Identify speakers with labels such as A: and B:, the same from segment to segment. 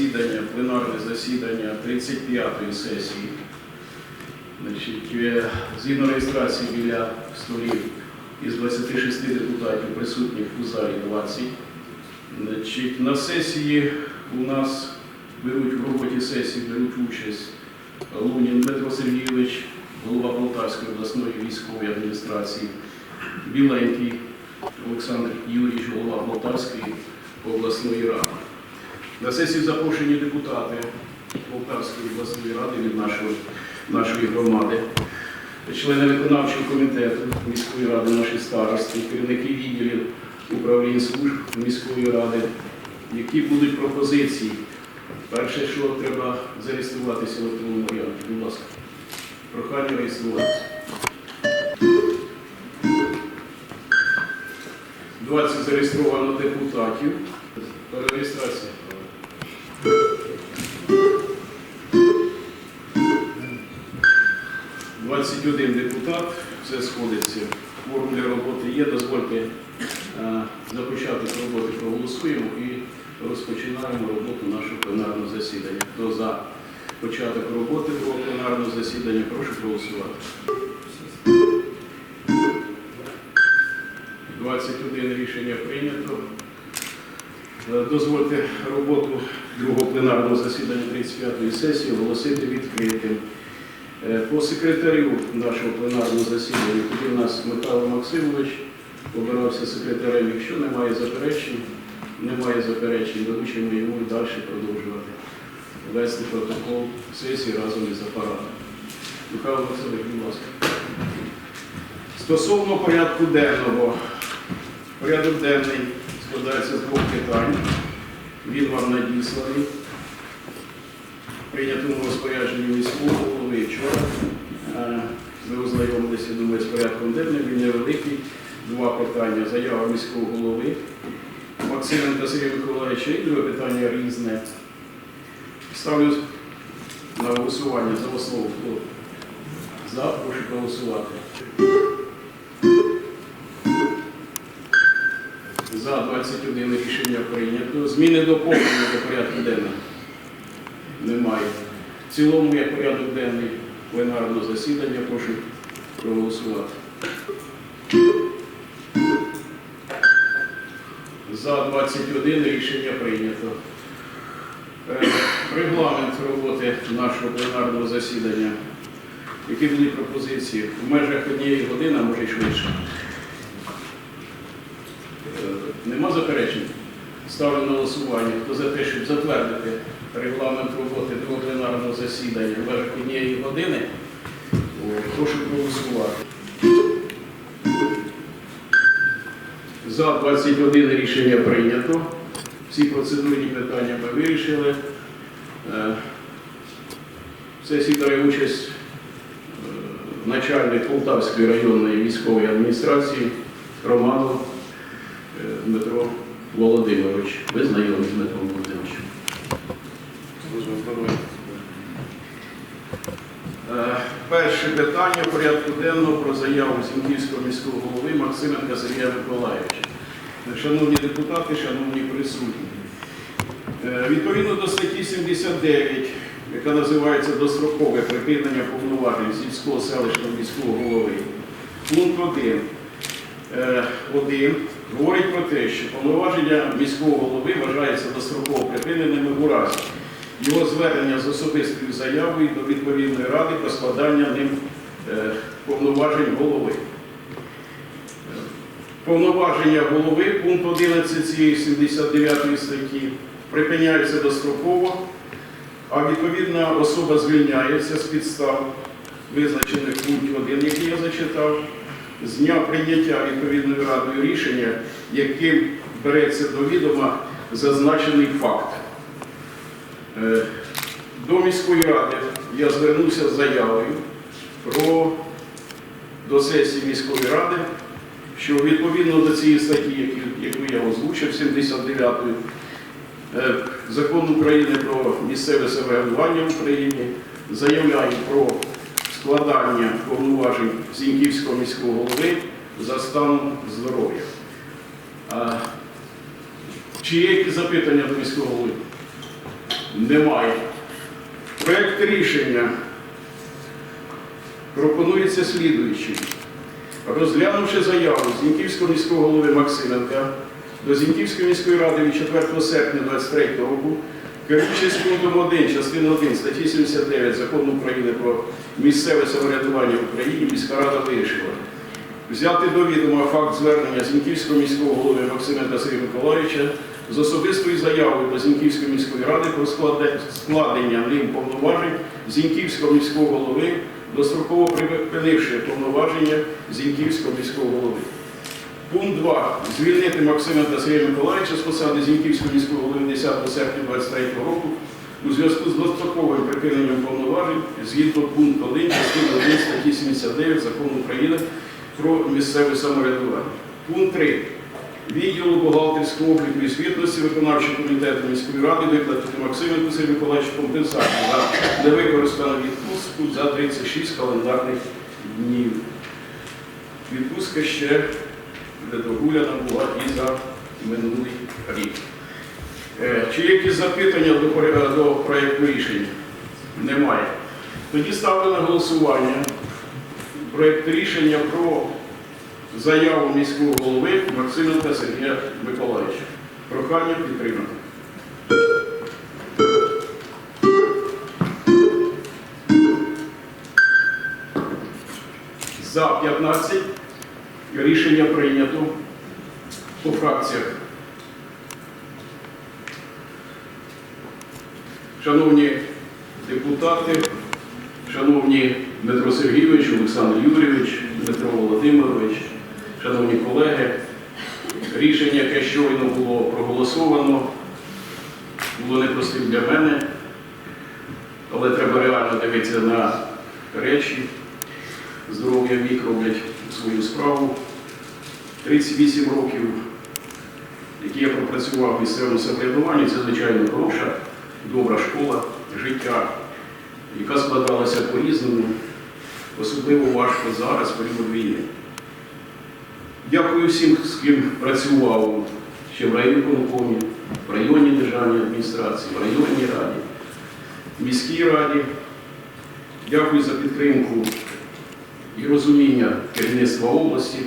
A: засідання, пленарне засідання 35-ї сесії. Е, згідно реєстрації біля столів із 26 депутатів присутніх у залі 20. Значить, на сесії у нас беруть в роботі сесії, беруть участь Лунін Дмитро Сергійович, голова Полтавської обласної військової адміністрації, Біленький Олександр Юрійович, голова Полтавської обласної ради. На сесії запрошені депутати Полтавської обласної ради від нашої, нашої громади, члени виконавчого комітету міської ради, нашої старості, керівники відділів управлінь служб міської ради, які будуть пропозиції. Перше, що треба зареєструватися в електронному варіанті, будь ласка, прохання реєструватися. 20 зареєстровано депутатів. Реєстрація. 21 депутат, все сходиться. Форму для роботи є. Дозвольте е, започаток роботи, проголосуємо і розпочинаємо роботу нашого пленарного засідання. Хто за початок роботи про пленарного засідання, прошу проголосувати. 21 рішення прийнято. Е, Дозвольте роботу другого пленарного засідання 35-ї сесії оголосити відкритим. Е, По секретарю нашого пленарного засідання тоді у нас Михайло Максимович обирався секретарем. Якщо немає заперечень, немає заперечень, доручимо йому і далі продовжувати вести протокол сесії разом із апаратом. Михайло Максимович, будь ласка. Стосовно порядку денного, порядок денний складається з двох питань. Він вам надісланий. Прийнятому розпорядженні міського голови вчора. Е, Ви ознайомилися, думаю, з порядком денним. Він невеликий. Два питання. Заява міського голови Максименка Сергія Миколаївича і друге питання різне. Ставлю на голосування за основу. За, прошу проголосувати. За 21 рішення прийнято. Зміни доповнення до порядку денного немає. В цілому є порядок денний пленарного засідання. Прошу проголосувати. За 21 рішення прийнято. Е, Регламент роботи нашого пленарного засідання. Які будуть пропозиції? В межах однієї години, може й швидше. Е, Нема заперечень? Ставлю на голосування. Хто за те, щоб затвердити регламент роботи другого пленарного засідання в межах однієї години, прошу проголосувати. За 21 рішення прийнято. Всі процедурні питання ми вирішили. Е, сесії бере участь е, начальник Полтавської районної військової адміністрації Романов е, Дмитро Володимирович. Ви знайомі з Дмитром Володимировичем. Е, Перше питання порядку денного про заяву Зінківського міського голови Максименка Сергія Миколаївича. Шановні депутати, шановні присутні. Е, Відповідно до статті 79, яка називається дострокове припинення повноважень сільського селищного міського голови, пункт 1, е, 1 говорить про те, що повноваження міського голови вважається достроково припиненими у разі його звернення з особистою заявою до відповідної ради про складання ним е, повноважень голови. Повноваження голови, пункт 11 цієї 79 статті, припиняються достроково, а відповідна особа звільняється з підстав, визначених в пункті 1, який я зачитав, з дня прийняття відповідною радою рішення, яким береться до відома зазначений факт. Е, До міської ради я звернувся з заявою про до сесії міської ради, що відповідно до цієї статті, яку- я озвучив, 79 е, Закон України про місцеве самоврядування в Україні, заявляю про складання повноважень Зіньківського міського голови за станом здоров'я. Чи є якісь запитання до міського голови? Немає. Проект рішення пропонується слідуючий. Розглянувши заяву Зіньківського міського голови Максименка до Зіньківської міської ради від 4 серпня 2023 року, керуючись пунктом 1 частини 1 статті 79 Закону України про місцеве самоврядування в Україні, міська рада вирішила взяти до відома факт звернення Зіньківського міського голови Максименка Сергія Миколаївича з особистою заявою до Зіньківської міської ради про складення ним повноважень Зіньківського міського голови, достроково припинивши повноваження Зіньківського міського голови. Пункт 2. Звільнити Максименка Сергія Миколаївича з посади Зіньківського міського голови 10 серпня 2023 року у зв'язку з достроковим припиненням повноважень згідно пункту 1 частини 1 статті 79 Закону України про місцеве самоврядування. Пункт 3. Відділу бухгалтерського обліку і звітності виконавчого комітету міської ради виплатити Максименку Сергію Миколаївичу компенсацію за невикористану відпустку за 36 календарних днів. Відпустка ще недогуляна була і за минулий рік. Е, Чи якісь запитання до, проєкту рішення? Немає. Тоді ставлю на голосування проєкт рішення про заяву міського голови Максименка Сергія Миколаївича. Прохання підтримати. За 15 рішення прийнято по фракціях. Шановні депутати, шановні Дмитро Сергійович, Олександр Юрійович, Дмитро Володимирович, шановні колеги, рішення, яке щойно було проголосовано, було непростим для мене, але треба реально дивитися на речі. Здоров'я вік роблять свою справу. 38 років, які я пропрацював в місцевому самоврядуванні, це звичайно хороша, добра школа життя, яка складалася по-різному, особливо важко зараз, період війни. Дякую всім, з ким працював ще в райвиконкомі, в районній державній адміністрації, в районній раді, в міській раді. Дякую за підтримку і розуміння керівництва області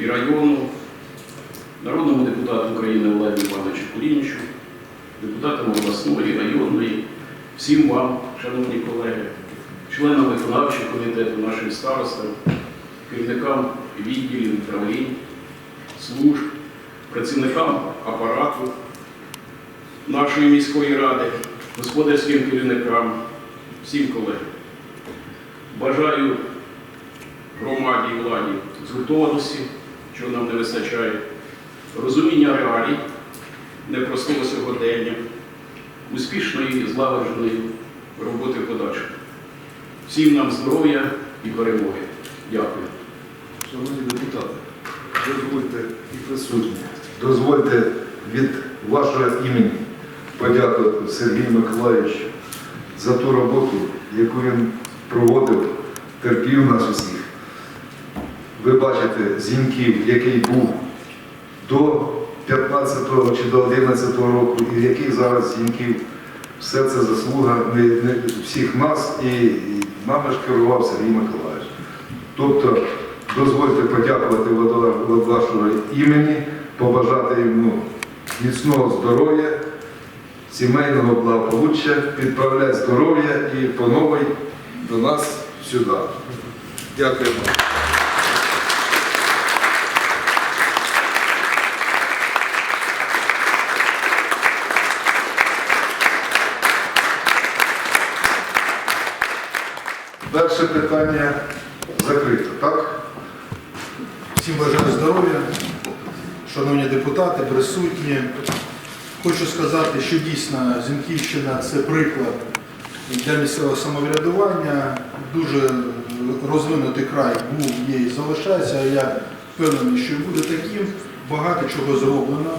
A: і району, народному депутату України Олегу Івановичу Кулінічу, депутатам обласної, районної, всім вам, шановні колеги, членам виконавчого комітету, нашим старостам, керівникам відділів, управлінь, служб, працівникам апарату нашої міської ради, господарським керівникам, всім колегам. Бажаю громаді і владі згуртованості, чого нам не вистачає, розуміння реалій, непростого сьогодення, успішної, злагодженої роботи в. Всім нам здоров'я і перемоги. Дякую.
B: Шановні депутати, дозвольте і присутні. Дозвольте від вашого імені подякувати Сергію Миколаївичу за ту роботу, яку він проводив, терпів нас усіх. Ви бачите Зіньків, який був до 15-го чи до 11-го року, і який зараз Зіньків. Все це заслуга не, не всіх нас і, і нами ж керував Сергій Миколаївич. Тобто, дозвольте подякувати від імені, побажати йому міцного здоров'я, сімейного благополуччя, відправляти здоров'я і по новій до нас сюди. Дякуємо. Перше питання закрито, так?
C: Всім бажаю здоров'я, шановні депутати, присутні. Хочу сказати, що дійсно Зінківщина це приклад для місцевого самоврядування. Дуже розвинутий край був, є і залишається. Я впевнений, що буде таким. Багато чого зроблено.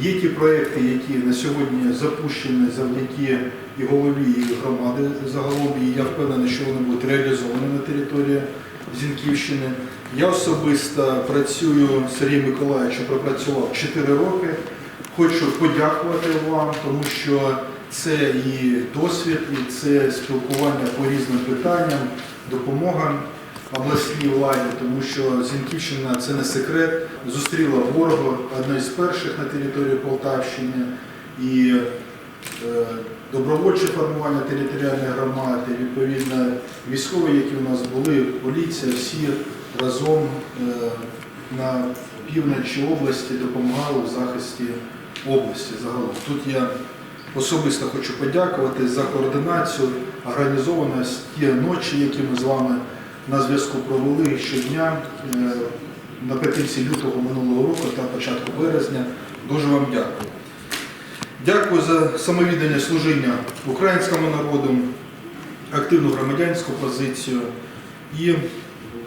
C: Є ті проекти, які на сьогодні запущені завдяки і голові, і громади загалом. І я впевнений, що вони будуть реалізовані на території Зінківщини. Я особисто працюю з Сергієм пропрацював 4 роки. Хочу подякувати вам, тому що це і досвід, і це спілкування по різним питанням, допомога обласній владі, тому що Зінківщина це не секрет, зустріла ворога одне з перших на території Полтавщини. І е, добровольче формування територіальної громади, відповідно, військові, які у нас були, поліція, всі разом е, на півночі області допомагали в захисті області загалом. Тут я особисто хочу подякувати за координацію, організованість ті ночі, які ми з вами на зв'язку провели щодня е, наприкінці лютого минулого року та початку березня. Дуже вам дякую. Дякую за самовіддане служіння українському народу, активну громадянську позицію і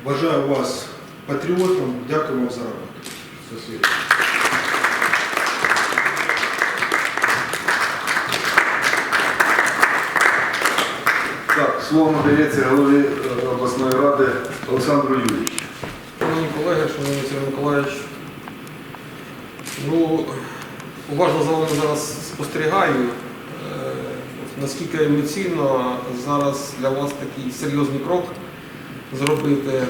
C: вважаю вас патріотом. Дякую вам за роботу.
B: Слово надається голові е, обласної ради Олександру Юрійовичу.
D: Шановні колеги, шановний Сергій Миколаївич, ну, уважно за вами зараз спостерігаю, е, наскільки емоційно зараз для вас такий серйозний крок зробити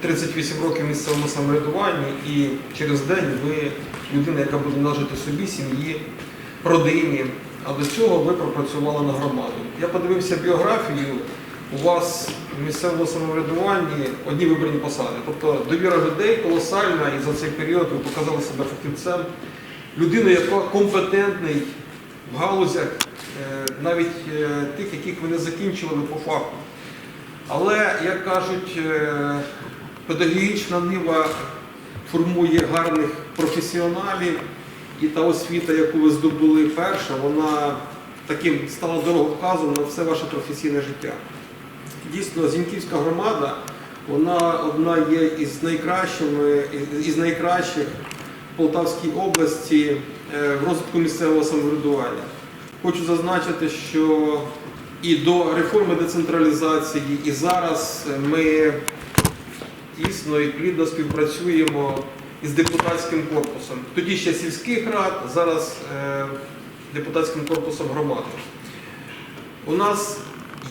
D: 38 років місцевому самоврядуванні і через день ви людина, яка буде належати собі, сім'ї, родині. А до цього ви пропрацювали на громаду. Я подивився біографію. У вас в місцевому самоврядуванні одні вибрані посади. Тобто довіра людей колосальна, і за цей період ви показали себе фахівцем. Людина, яка компетентний в галузях, е, навіть е, тих, яких ви не закінчили по факту. Але, як кажуть, е, педагогічна нива формує гарних професіоналів, і та освіта, яку ви здобули перша, вона таким стала дороговказом на все ваше професійне життя. Дійсно, Зіньківська громада, вона одна є із найкращими, із найкращих в Полтавській області е, в розвитку місцевого самоврядування. Хочу зазначити, що і до реформи децентралізації, і зараз ми тісно і плідно співпрацюємо із депутатським корпусом. Тоді ще сільських рад, зараз е, депутатським корпусом громади. У нас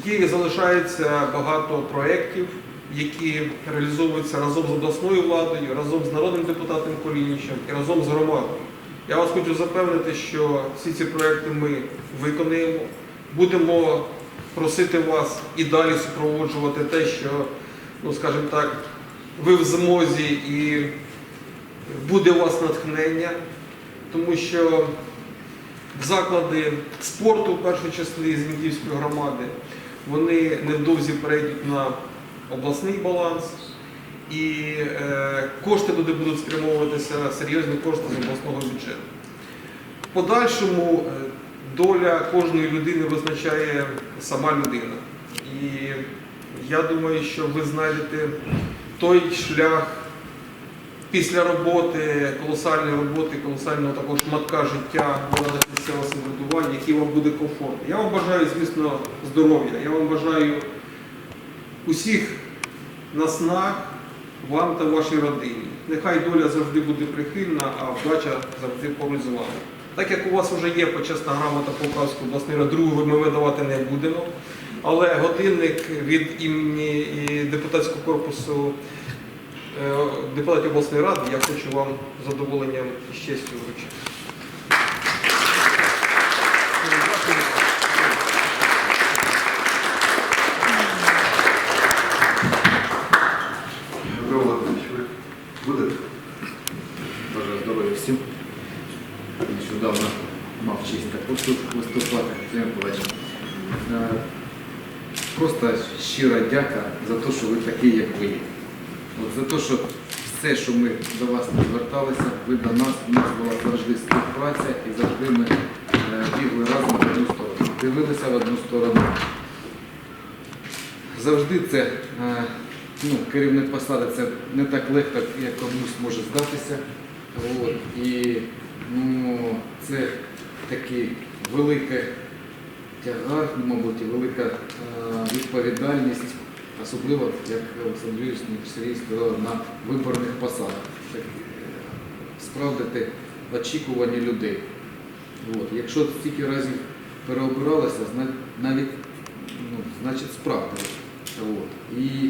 D: є і залишається багато проєктів, які реалізовуються разом з обласною владою, разом з народним депутатом Колінічем і разом з громадою. Я вас хочу запевнити, що всі ці проекти ми виконаємо. Будемо просити вас і далі супроводжувати те, що, ну скажімо так, ви в змозі і буде у вас натхнення, тому що заклади спорту, в числі з Індійської громади, вони невдовзі перейдуть на обласний баланс. І е, кошти туди будуть спрямовуватися серйозні кошти з обласного бюджету. В подальшому е, доля кожної людини визначає сама людина. І я думаю, що ви знайдете той шлях після роботи, колосальної роботи, колосального такого шматка життя в органах місцевого самоврядування, який вам буде комфортний. Я вам бажаю, звісно, здоров'я. Я вам бажаю усіх наснаг вам та вашій родині. Нехай доля завжди буде прихильна, а вдача завжди поруч з вами. Так як у вас вже є почесна грамота Полтавської обласної ради, другу ми видавати не будемо. Але годинник від імені депутатського корпусу е, депутатів обласної ради я хочу вам з задоволенням і з честю вручити.
E: Нещодавно мав честь також тут виступати. Миколаївич. Е, Просто щира дяка за те, що ви такі, як ви. є. За те, що все, що ми до вас не зверталися, ви до нас, у нас була завжди співпраця і завжди ми е, бігли разом в одну сторону, дивилися в одну сторону. Завжди це е, ну, керівник посади це не так легко, як комусь може здатися. От. І ну, це такий великий тягар, мабуть, і велика е, відповідальність, особливо, як Олександр Юрійович Сергій сказав, на виборних посадах. Так, е, Справдити очікування людей. От. Якщо стільки разів переобиралося, навіть ну, значить справді. От. І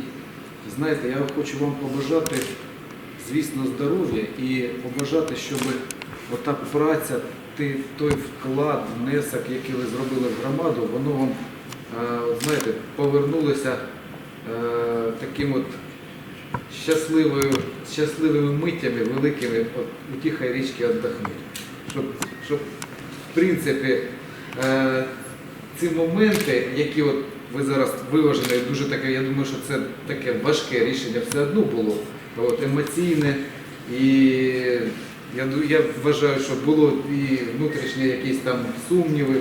E: знаєте, я хочу вам побажати, звісно, здоров'я і побажати, щоб ота праця, той вклад, внесок, який ви зробили в громаду, воно вам, е, знаєте, повернулося таким от щасливою, щасливими миттями великими от, у тихій річці віддохнути. Щоб, щоб в принципі, е, ці моменти, які от ви зараз виважені, дуже таке, я думаю, що це таке важке рішення все одно було, от, емоційне. І я, я вважаю, що було і внутрішні якісь там сумніви,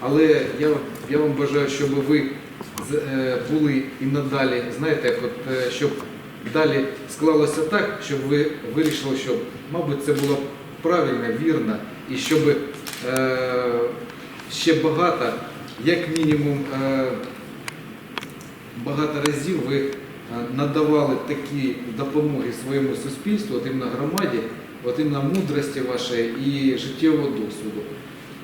E: але я, я вам бажаю, щоб ви е, були і надалі, знаєте, от, е, щоб далі склалося так, щоб ви вирішили, що, мабуть, це було правильно, вірно, і щоб е, ще багато, як мінімум, е, багато разів ви е, надавали такі допомоги своєму суспільству, от іменно громаді, от іменно мудрості вашої і життєвого досвіду.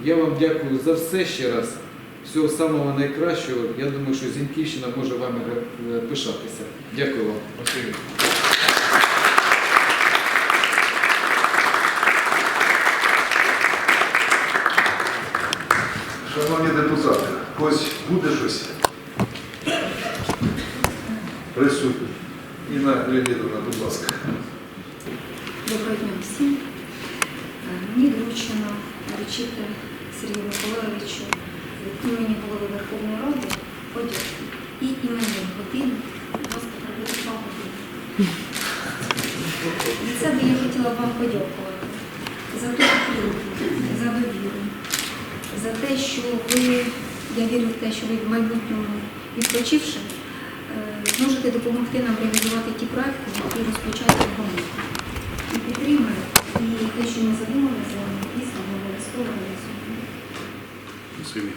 E: Я вам дякую за все ще раз. Всього самого найкращого. Я думаю, що Зіньківщина може вами е, пишатися. Дякую вам.
B: Шановні депутати, ось буде щось? Присутні. Інна Леонідовна, будь ласка.
F: Доброго дня всім. Е, Мені доручено вручити Сергію Миколаївичу імені голови Верховної Ради подяку і імені години. Проведіть два години. Від себе я хотіла вам подякувати за ту підтримку, за довіру, за те, що ви, я вірю в те, що ви в майбутньому відпочивши, е, зможете допомогти нам реалізувати ті проекти, які розпочаті в і підтримує. І те, що ми задумали з вами, дійсно обов'язково реалізуємо.
A: Спасибі.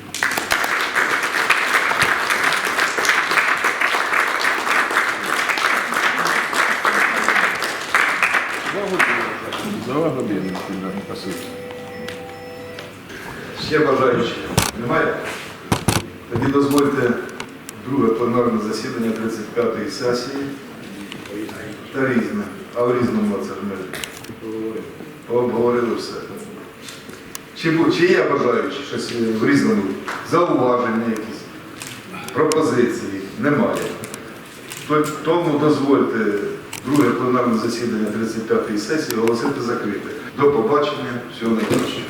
A: За годину.
B: Ще бажаючі? Немає? Тоді дозвольте друге пленарне засідання 35-ї сесії та різне. А в різному це ж ми пообговорили все. Чи, чи є бажаючі щось в різному? Зауваження якісь, пропозиції? Немає. Тому дозвольте друге пленарне засідання 35-ї сесії оголосити закрите. До побачення, всього найкращого.